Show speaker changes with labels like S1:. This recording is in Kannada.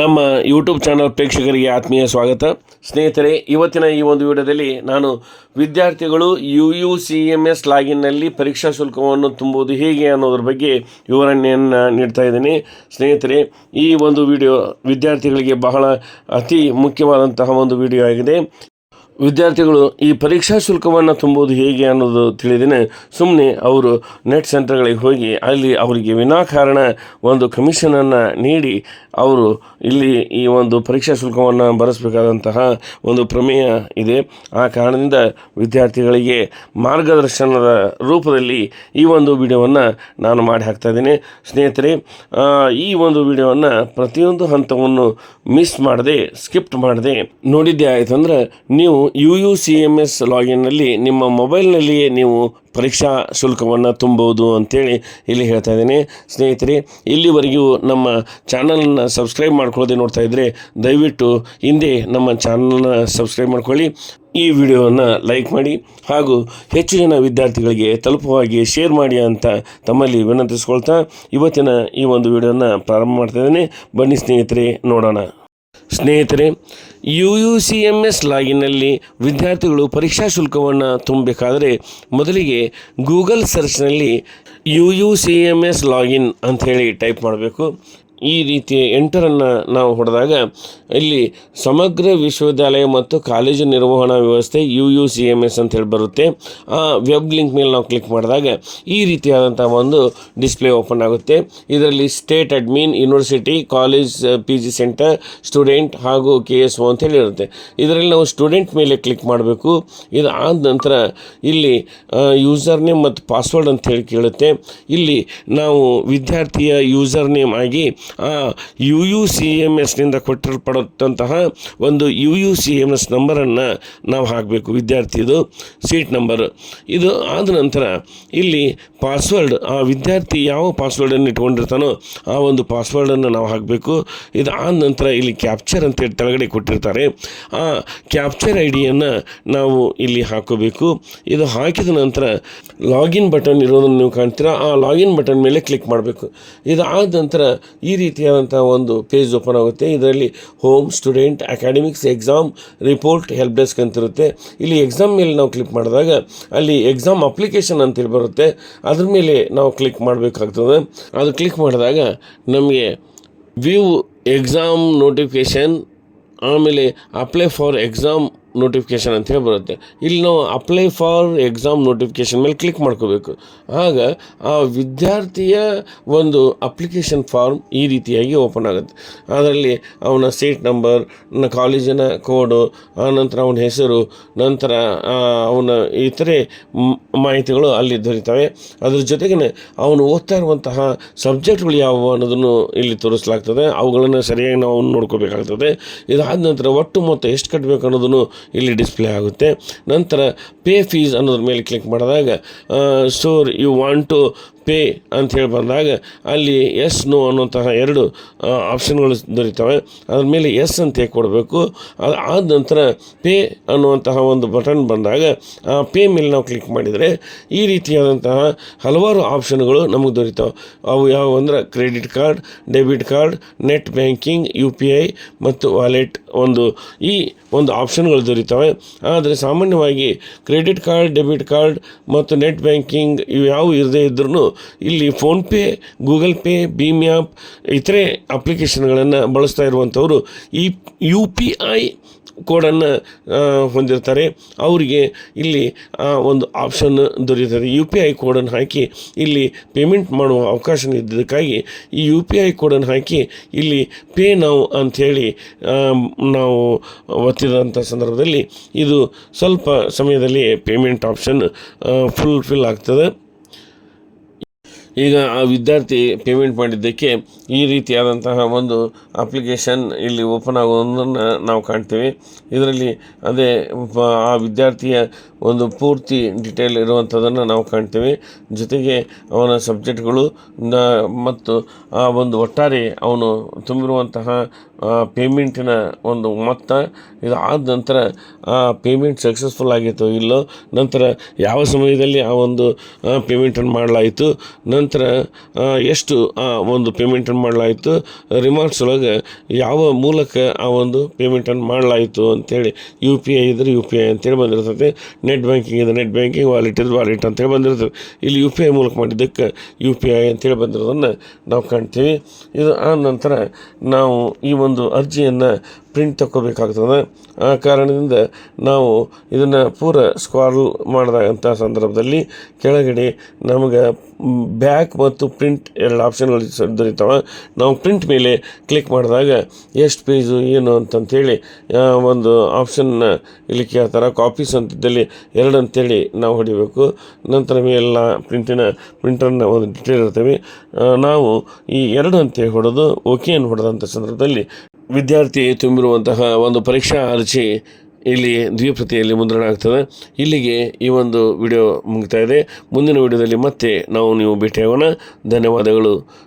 S1: ನಮ್ಮ ಯೂಟ್ಯೂಬ್ ಚಾನಲ್ ಪ್ರೇಕ್ಷಕರಿಗೆ ಆತ್ಮೀಯ ಸ್ವಾಗತ. ಸ್ನೇಹಿತರೆ, ಇವತ್ತಿನ ಈ ಒಂದು ವಿಡಿಯೋದಲ್ಲಿ ನಾನು ವಿದ್ಯಾರ್ಥಿಗಳು U U C M S ಲಾಗಿನ್ನಲ್ಲಿ ಪರೀಕ್ಷಾ ಶುಲ್ಕವನ್ನು ತುಂಬುವುದು ಹೇಗೆ ಅನ್ನೋದ್ರ ಬಗ್ಗೆ ವಿವರಣೆಯನ್ನು ನೀಡ್ತಾ ಇದ್ದೀನಿ. ಸ್ನೇಹಿತರೆ, ಈ ಒಂದು ವಿಡಿಯೋ ವಿದ್ಯಾರ್ಥಿಗಳಿಗೆ ಬಹಳ ಅತಿ ಮುಖ್ಯವಾದಂತಹ ಒಂದು ವಿಡಿಯೋ ಆಗಿದೆ. ವಿದ್ಯಾರ್ಥಿಗಳು ಈ ಪರೀಕ್ಷಾ ಶುಲ್ಕವನ್ನು ತುಂಬೋದು ಹೇಗೆ ಅನ್ನೋದು ತಿಳಿದೇನೆ. ಸುಮ್ಮನೆ ಅವರು ನೆಟ್ ಸೆಂಟರ್ಗಳಿಗೆ ಹೋಗಿ ಅಲ್ಲಿ ಅವರಿಗೆ ವಿನಾಕಾರಣ ಒಂದು ಕಮಿಷನನ್ನು ನೀಡಿ ಅವರು ಇಲ್ಲಿ ಈ ಒಂದು ಪರೀಕ್ಷಾ ಶುಲ್ಕವನ್ನು ಭರಿಸಬೇಕಾದಂತಹ ಒಂದು ಪ್ರಮೇಯ ಇದೆ. ಆ ಕಾರಣದಿಂದ ವಿದ್ಯಾರ್ಥಿಗಳಿಗೆ ಮಾರ್ಗದರ್ಶನದ ರೂಪದಲ್ಲಿ ಈ ಒಂದು ವಿಡಿಯೋವನ್ನು ನಾನು ಮಾಡಿ ಹಾಕ್ತಾ ಇದ್ದೀನಿ. ಸ್ನೇಹಿತರೆ ಈ ಒಂದು ವಿಡಿಯೋವನ್ನು ಪ್ರತಿಯೊಂದು ಹಂತವನ್ನು ಮಿಸ್ ಮಾಡದೆ ಸ್ಕಿಪ್ಟ್ ಮಾಡದೆ ನೋಡಿದ್ದೆ ಅಂದರೆ ನೀವು U U C M S ಲಾಗಿನ್ನಲ್ಲಿ ನಿಮ್ಮ ಮೊಬೈಲ್ನಲ್ಲಿಯೇ ನೀವು ಪರೀಕ್ಷಾ ಶುಲ್ಕವನ್ನು ತುಂಬಬಹುದು ಅಂತೇಳಿ ಇಲ್ಲಿ ಹೇಳ್ತಾ ಇದ್ದೀನಿ. ಸ್ನೇಹಿತರೆ, ಇಲ್ಲಿವರೆಗೂ ನಮ್ಮ ಚಾನಲನ್ನು ಸಬ್ಸ್ಕ್ರೈಬ್ ಮಾಡ್ಕೊಳ್ಳೋದೇ ನೋಡ್ತಾ ಇದ್ದರೆ ದಯವಿಟ್ಟು ಹಿಂದೆ ನಮ್ಮ ಚಾನಲನ್ನು ಸಬ್ಸ್ಕ್ರೈಬ್ ಮಾಡ್ಕೊಳ್ಳಿ. ಈ ವಿಡಿಯೋವನ್ನು ಲೈಕ್ ಮಾಡಿ ಹಾಗೂ ಹೆಚ್ಚು ಜನ ವಿದ್ಯಾರ್ಥಿಗಳಿಗೆ ತಲುಪವಾಗಿ ಶೇರ್ ಮಾಡಿ ಅಂತ ತಮ್ಮಲ್ಲಿ ವಿನಂತಿಸ್ಕೊಳ್ತಾ ಇವತ್ತಿನ ಈ ಒಂದು ವಿಡಿಯೋನ ಪ್ರಾರಂಭ ಮಾಡ್ತಾ ಇದ್ದೀನಿ. ಬನ್ನಿ ಸ್ನೇಹಿತರೆ, ನೋಡೋಣ. ಸ್ನೇಹಿತರೆ U U C M S ಲಾಗಿನಲ್ಲಿ ವಿದ್ಯಾರ್ಥಿಗಳು ಪರೀಕ್ಷಾ ಶುಲ್ಕವನ್ನು ತುಂಬಬೇಕಾದರೆ ಮೊದಲಿಗೆ Google ಸರ್ಚ್ನಲ್ಲಿ U U C M S login ಅಂಥೇಳಿ ಟೈಪ್ ಮಾಡಬೇಕು. ಈ ರೀತಿಯ ಎಂಟರನ್ನು ನಾವು ಹೊಡೆದಾಗ ಇಲ್ಲಿ ಸಮಗ್ರ ವಿಶ್ವವಿದ್ಯಾಲಯ ಮತ್ತು ಕಾಲೇಜು ನಿರ್ವಹಣಾ ವ್ಯವಸ್ಥೆ U U C M S ಅಂತೇಳಿ ಬರುತ್ತೆ. ಆ ವೆಬ್ ಲಿಂಕ್ ಮೇಲೆ ನಾವು ಕ್ಲಿಕ್ ಮಾಡಿದಾಗ ಈ ರೀತಿಯಾದಂಥ ಒಂದು ಡಿಸ್ಪ್ಲೇ ಓಪನ್ ಆಗುತ್ತೆ. ಇದರಲ್ಲಿ state admin, university, college P G centre, student ಹಾಗೂ ಕೆ ಎಸ್ ಒ ಅಂತೇಳಿ ಇರುತ್ತೆ. ಇದರಲ್ಲಿ ನಾವು ಸ್ಟೂಡೆಂಟ್ ಮೇಲೆ ಕ್ಲಿಕ್ ಮಾಡಬೇಕು. ಇದು ಆದ ನಂತರ ಇಲ್ಲಿ ಯೂಸರ್ ನೇಮ್ ಮತ್ತು ಪಾಸ್ವರ್ಡ್ ಅಂತ ಹೇಳಿ ಕೇಳುತ್ತೆ. ಇಲ್ಲಿ ನಾವು ವಿದ್ಯಾರ್ಥಿಯ ಯೂಸರ್ ನೇಮ್ ಆಗಿ ಯು ಯು ಸಿ ಎಂ ಎಸ್ನಿಂದ ಕೊಟ್ಟಿರಲ್ಪಡುತ್ತಂತಹ ಒಂದು U U C M S ನಂಬರನ್ನು ನಾವು ಹಾಕಬೇಕು, ವಿದ್ಯಾರ್ಥಿದು ಸೀಟ್ ನಂಬರ್ ಇದು ಆದ ನಂತರ ಇಲ್ಲಿ ಪಾಸ್ವರ್ಡ್ ಆ ವಿದ್ಯಾರ್ಥಿ ಯಾವ ಪಾಸ್ವರ್ಡನ್ನು ಇಟ್ಕೊಂಡಿರ್ತಾನೋ ಆ ಒಂದು ಪಾಸ್ವರ್ಡನ್ನು ನಾವು ಹಾಕಬೇಕು. ಇದು ಆದ ನಂತರ ಇಲ್ಲಿ ಕ್ಯಾಪ್ಚರ್ ಅಂತೇಳಿ ಕೆಳಗಡೆ ಕೊಟ್ಟಿರ್ತಾರೆ. ಆ ಕ್ಯಾಪ್ಚರ್ ಐ ಡಿಯನ್ನು ನಾವು ಇಲ್ಲಿ ಹಾಕೋಬೇಕು. ಇದು ಹಾಕಿದ ನಂತರ ಲಾಗಿನ್ ಬಟನ್ ಇರೋದನ್ನು ನೀವು ಕಾಣ್ತೀರಾ? ಆ ಲಾಗಿನ್ ಬಟನ್ ಮೇಲೆ ಕ್ಲಿಕ್ ಮಾಡಬೇಕು. ಇದು ಆದ ನಂತರ ಈ ರೀತಿಯಾದಂಥ ಒಂದು ಪೇಜ್ ಓಪನ್ ಆಗುತ್ತೆ. ಇದರಲ್ಲಿ home student academics exam report help desk ಅಂತಿರುತ್ತೆ ಇಲ್ಲಿ ಎಕ್ಸಾಮ್ ಮೇಲೆ ನಾವು ಕ್ಲಿಕ್ ಮಾಡಿದಾಗ ಅಲ್ಲಿ ಎಕ್ಸಾಮ್ ಅಪ್ಲಿಕೇಶನ್ ಅಂತೇಳಿ ಬರುತ್ತೆ. ಅದ್ರ ಮೇಲೆ ನಾವು ಕ್ಲಿಕ್ ಮಾಡಬೇಕಾಗ್ತದೆ. ಅದು ಕ್ಲಿಕ್ ಮಾಡಿದಾಗ ನಮಗೆ ವ್ಯೂ ಎಕ್ಸಾಮ್ ನೋಟಿಫಿಕೇಷನ್ ಆಮೇಲೆ ಅಪ್ಲೈ ಫಾರ್ ಎಕ್ಸಾಮ್ ನೋಟಿಫಿಕೇಷನ್ ಅಂತ ಹೇಳಿ ಬರುತ್ತೆ. ಇಲ್ಲಿ ನಾವು ಅಪ್ಲೈ ಫಾರ್ ಎಕ್ಸಾಮ್ ನೋಟಿಫಿಕೇಷನ್ ಮೇಲೆ ಕ್ಲಿಕ್ ಮಾಡ್ಕೋಬೇಕು. ಆಗ ಆ ವಿದ್ಯಾರ್ಥಿಯ ಒಂದು ಅಪ್ಲಿಕೇಶನ್ ಫಾರ್ಮ್ ಈ ರೀತಿಯಾಗಿ ಓಪನ್ ಆಗುತ್ತೆ. ಅದರಲ್ಲಿ ಅವನ ಸೀಟ್ ನಂಬರ್ ಕಾಲೇಜಿನ ಕೋಡು ಆನಂತರ ಅವನ ಹೆಸರು, ನಂತರ ಅವನ ಇತರೆ ಮಾಹಿತಿಗಳು ಅಲ್ಲಿ ದೊರೀತವೆ. ಅದ್ರ ಜೊತೆಗೆ ಅವನು ಓದ್ತಾ ಇರುವಂತಹ ಸಬ್ಜೆಕ್ಟ್ಗಳು ಯಾವುವು ಅನ್ನೋದನ್ನು ಇಲ್ಲಿ ತೋರಿಸಲಾಗ್ತದೆ. ಅವುಗಳನ್ನು ಸರಿಯಾಗಿ ನಾವು ನೋಡ್ಕೋಬೇಕಾಗ್ತದೆ. ಇದಾದ ನಂತರ ಒಟ್ಟು ಮೊತ್ತ ಎಷ್ಟು ಕಟ್ಟಬೇಕು ಅನ್ನೋದನ್ನು ಇಲ್ಲಿ ಡಿಸ್ಪ್ಲೇ ಆಗುತ್ತೆ. ನಂತರ ಪೇ ಫೀಸ್ ಅನ್ನೋದ್ರ ಮೇಲೆ ಕ್ಲಿಕ್ ಮಾಡಿದಾಗ sure you want to pay ಅಂತ ಹೇಳಿ ಬಂದಾಗ ಅಲ್ಲಿ ಎಸ್ ನೋ ಅನ್ನುವಂತಹ ಎರಡು ಆಪ್ಷನ್ಗಳು ದೊರೀತವೆ. ಅದ್ರ ಮೇಲೆ ಎಸ್ ಅಂತ ಕೊಡಬೇಕು? ಅದು ಆದ ನಂತರ ಪೇ ಅನ್ನುವಂತಹ ಒಂದು ಬಟನ್ ಬಂದಾಗ, ಆ, ಪೇ ಮೇಲೆ ನಾವು ಕ್ಲಿಕ್ ಮಾಡಿದರೆ ಈ ರೀತಿಯಾದಂತಹ ಹಲವಾರು ಆಪ್ಷನ್ಗಳು ನಮಗೆ ದೊರೀತಾವೆ. ಅವು ಯಾವುವು ಅಂದರೆ credit card, debit card, net banking, U P I ಮತ್ತು ವಾಲೆಟ್ ಒಂದು ಈ ಒಂದು ಆಪ್ಷನ್ಗಳು ದೊರೀತವೆ. ಆದರೆ ಸಾಮಾನ್ಯವಾಗಿ ಕ್ರೆಡಿಟ್ ಕಾರ್ಡ್, ಡೆಬಿಟ್ ಕಾರ್ಡ್ ಮತ್ತು ನೆಟ್ ಬ್ಯಾಂಕಿಂಗ್ ಇವು ಯಾವ ಇರದೇ ಇದ್ರೂ ಇಲ್ಲಿ PhonePe, Google Pay Bhim app ಇತರೆ ಅಪ್ಲಿಕೇಶನ್ಗಳನ್ನು ಬಳಸ್ತಾ ಇರುವಂಥವರು ಈ ಯು ಪಿ ಐ ಕೋಡನ್ನು ಹೊಂದಿರ್ತಾರೆ. ಅವರಿಗೆ ಇಲ್ಲಿ, ಆ, ಒಂದು ಆಪ್ಷನ್ ದೊರೆಯುತ್ತದೆ. ಯು ಪಿ ಐ ಕೋಡನ್ನು ಹಾಕಿ ಇಲ್ಲಿ ಪೇಮೆಂಟ್ ಮಾಡುವ ಅವಕಾಶ ಇದ್ದದಕ್ಕಾಗಿ ಈ ಯು ಪಿ ಐ ಕೋಡನ್ನು ಹಾಕಿ ಇಲ್ಲಿ ಪೇ ನಾವು ಅಂಥೇಳಿ ನಾವು ಒತ್ತಿದಂಥ ಸಂದರ್ಭದಲ್ಲಿ ಇದು ಸ್ವಲ್ಪ ಸಮಯದಲ್ಲಿ ಪೇಮೆಂಟ್ ಆಪ್ಷನ್ ಫುಲ್ಫಿಲ್ ಆಗ್ತದೆ. ಈಗ ಆ ವಿದ್ಯಾರ್ಥಿ ಪೇಮೆಂಟ್ ಮಾಡಿದ್ದಕ್ಕೆ ಈ ರೀತಿಯಾದಂತಹ ಒಂದು ಅಪ್ಲಿಕೇಶನ್ ಇಲ್ಲಿ ಓಪನ್ ಆಗೋದನ್ನು ನಾವು ಕಾಣ್ತೀವಿ. ಇದರಲ್ಲಿ ಅದೇ ಆ ವಿದ್ಯಾರ್ಥಿಯ ಒಂದು ಪೂರ್ತಿ ಡಿಟೇಲ್ ಇರುವಂಥದ್ದನ್ನು ನಾವು ಕಾಣ್ತೀವಿ. ಜೊತೆಗೆ ಅವನ ಸಬ್ಜೆಕ್ಟ್ಗಳು ನ- ಮತ್ತು ಆ ಒಂದು ಒಟ್ಟಾರೆ ಅವನು ತುಂಬಿರುವಂತಹ ಪೇಮೆಂಟಿನ ಒಂದು ಮೊತ್ತ ಇದು ಆದ ನಂತರ ಆ ಪೇಮೆಂಟ್ ಸಕ್ಸಸ್ಫುಲ್ ಆಗಿತ್ತೋ ಇಲ್ಲೋ, ನಂತರ ಯಾವ ಸಮಯದಲ್ಲಿ ಆ ಒಂದು ಪೇಮೆಂಟನ್ನು ಮಾಡಲಾಯಿತು ನಂತರ ನಂತರ ಎಷ್ಟು, ಆ, ಒಂದು ಪೇಮೆಂಟನ್ನು ಮಾಡಲಾಯಿತು. ರಿಮಾರ್ಕ್ಸ್ ಒಳಗೆ ಯಾವ ಮೂಲಕ ಆ ಒಂದು ಪೇಮೆಂಟನ್ನು ಮಾಡಲಾಯಿತು ಅಂತೇಳಿ ಯು ಪಿ ಐ ಇದ್ರೆ ಯು ಪಿ ಐ ಅಂತೇಳಿ ಬಂದಿರ್ತದೆ. ನೆಟ್ ಬ್ಯಾಂಕಿಂಗ್ ಇದ್ರೆ ನೆಟ್ ಬ್ಯಾಂಕಿಂಗ್ ವಾಲೆಟ್ ಇದ್ರೆ ವಾಲೆಟ್ ಅಂತೇಳಿ ಬಂದಿರ್ತದೆ. ಇಲ್ಲಿ ಯು ಪಿ ಐ ಮೂಲಕ ಮಾಡಿದ್ದಕ್ಕೆ ಯು ಪಿ ಐ ಅಂತೇಳಿ ಬಂದಿರೋದನ್ನು ನಾವು ಕಾಣ್ತೀವಿ. ಇದು ಆ ನಂತರ ನಾವು ಈ ಒಂದು ಅರ್ಜಿಯನ್ನು ಪ್ರಿಂಟ್ ತಗೋಬೇಕಾಗ್ತದೆ ಆ ಕಾರಣದಿಂದ ನಾವು ಇದನ್ನು ಪೂರ ಸ್ಕ್ವಾಲ್ ಮಾಡಿದಂಥ ಸಂದರ್ಭದಲ್ಲಿ ಕೆಳಗಡೆ ನಮಗೆ ಬ್ಯಾಕ್ ಮತ್ತು ಪ್ರಿಂಟ್ ಎರಡು ಆಪ್ಷನ್ಗಳು ದೊರೀತಾವೆ. ನಾವು ಪ್ರಿಂಟ್ ಮೇಲೆ ಕ್ಲಿಕ್ ಮಾಡಿದಾಗ ಎಷ್ಟು ಪೇಜು ಏನು ಅಂತಂಥೇಳಿ ಒಂದು ಆಪ್ಷನ್ನ ಇಲ್ಲಿ ಕೇಳ್ತಾರೆ ಕಾಪೀಸ್ ಅಂತಿದ್ದಲ್ಲಿ ಎರಡು ಅಂತೇಳಿ ನಾವು ಹೊಡಿಬೇಕು. ನಂತರ ಎಲ್ಲ ಪ್ರಿಂಟಿನ ಪ್ರಿಂಟರ್ನ ಒಂದು ಡಿಟೇಲ್ ಇರ್ತವೆ. ನಾವು ಈ ಎರಡು ಅಂತೇಳಿ ಹೊಡೆದು ಓಕೆಯನ್ನು ಹೊಡೆದಂಥ ಸಂದರ್ಭದಲ್ಲಿ ವಿದ್ಯಾರ್ಥಿ ತುಂಬಿರುವಂತಹ ಒಂದು ಪರೀಕ್ಷಾ ಅರ್ಜಿ ಇಲ್ಲಿ ದ್ವಿಪ್ರತಿಯಲ್ಲಿ ಮುದ್ರಣ ಆಗ್ತದೆ. ಇಲ್ಲಿಗೆ ಈ ಒಂದು ವಿಡಿಯೋ ಮುಗಿತಾ ಇದೆ. ಮುಂದಿನ ವಿಡಿಯೋದಲ್ಲಿ ಮತ್ತೆ ನಾವು ನೀವು ಭೇಟಿಯಾಗೋಣ. ಧನ್ಯವಾದಗಳು.